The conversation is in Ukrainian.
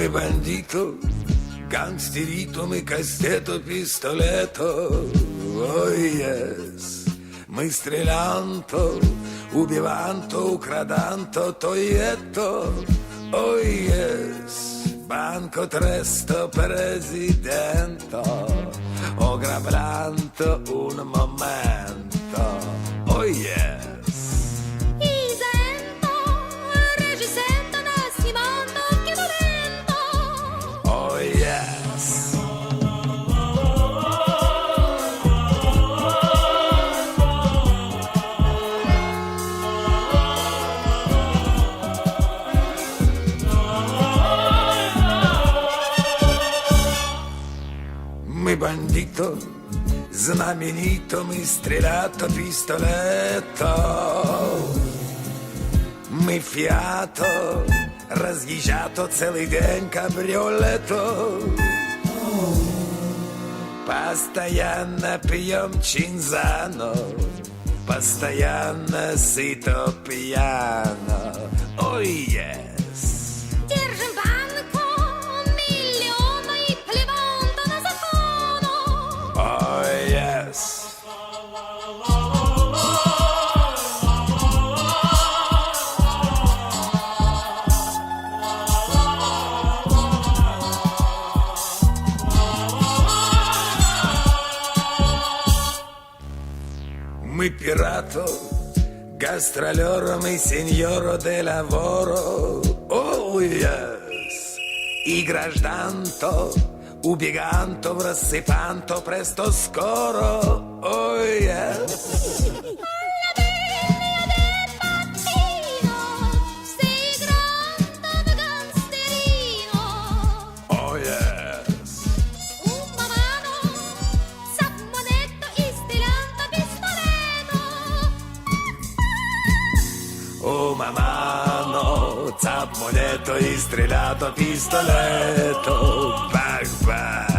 come bandito, gangsterito, castello, pistoletto, oh yes, mi strelanto, ubivanto, ucradanto, toietto, oh yes, banco tresto, presidente, o oh, un momento. Бандито, знаменито, мы стрелято, пистолето. Ми фіато, роз'їжджато цілий день кабріолето. Постоянно пьем чинзано, постоянно сито пьяно. Ой, ес. Держим Мы пирато, гастролером и сеньоро де лаворо. Yes. И гражданто, убеганто, в рассыпанто, престо скоро. О, yes. У мамано, цап монето и стрелято пистолето. Бах-бах.